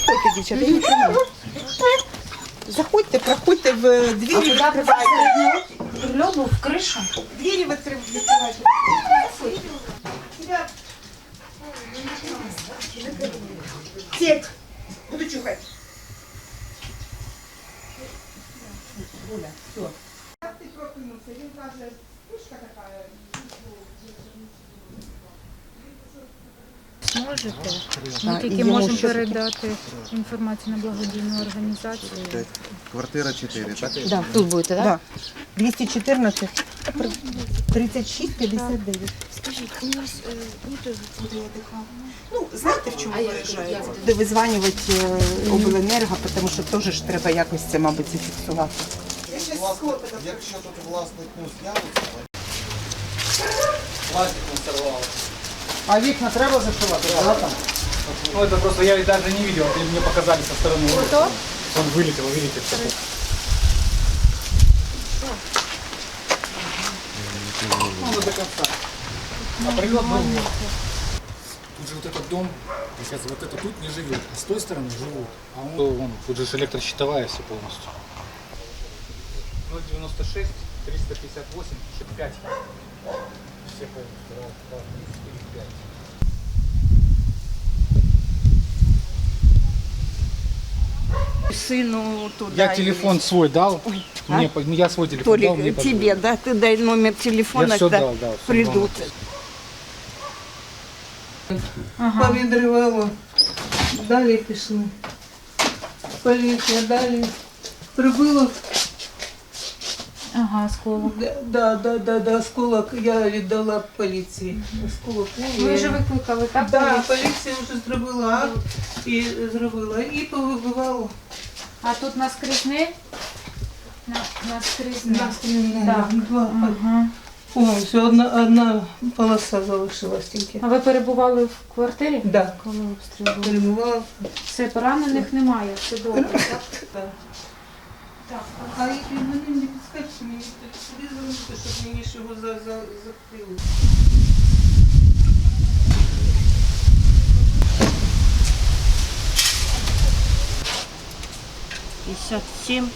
Проходьте, дівчата, я не тримаю. Заходьте, проходьте в двері, відкривайте. Льобу в кришу. Двері відкрив- відкривайте. Ребят. Сеть. Буду чухати. Оля, все. Ти прокинувся, він каже, пушка така. Можете? Ми і тільки йому можемо що- передати інформацію на благодійну організацію. Квартира 4, так? Да. Тут будете, Да. 214 36 59. Скажіть, у нас е, буде Ну, знаєте, в чому виражає? Де визванювати е, обленерго, тому що теж ж треба якось це, мабуть, зафіксувати. Якщо тут власник ну, з'явиться, пластик консервував. А вікна треба зашивати? Да, там? Ну, это просто я даже не видел, это мне показали со стороны. улицы. Он вылетел, видите, все. Ну, до конца. А прилет был вот. Тут же вот этот дом, сейчас вот это тут не живет, а с той стороны живут. А он, вон, тут же электрощитовая все полностью. 096 358 5 Все полностью. Раз, два, три, четыре, пять. Сыну туда. Я телефон свой дал. Мне, по- я свой телефон дал, мне Толик, тебе, да? Ты дай номер телефона, Я всё когда дал, да, всё придут. повідривало. Далі пішли. Поліція далі. Прибило. Ага, сколок. Да, да, да, да, осколок я віддала поліції. Осколок. Ви вже викликали, так? Да, поліція вже зробила акт і зробила. І повибивало. А тут наскрізний? На, наскрізний. Нас кримінальне. Да. Два. Ага. О, все, одна, одна полоса залишилась тільки. А ви перебували в квартирі? Да. Коли обстріл був? Перебувала. Все, поранених немає, все добре, так? Так. А якщо мене не підскажете, мені сюди залишити, щоб мені ж його за, за, закрили. Пятьдесят семь,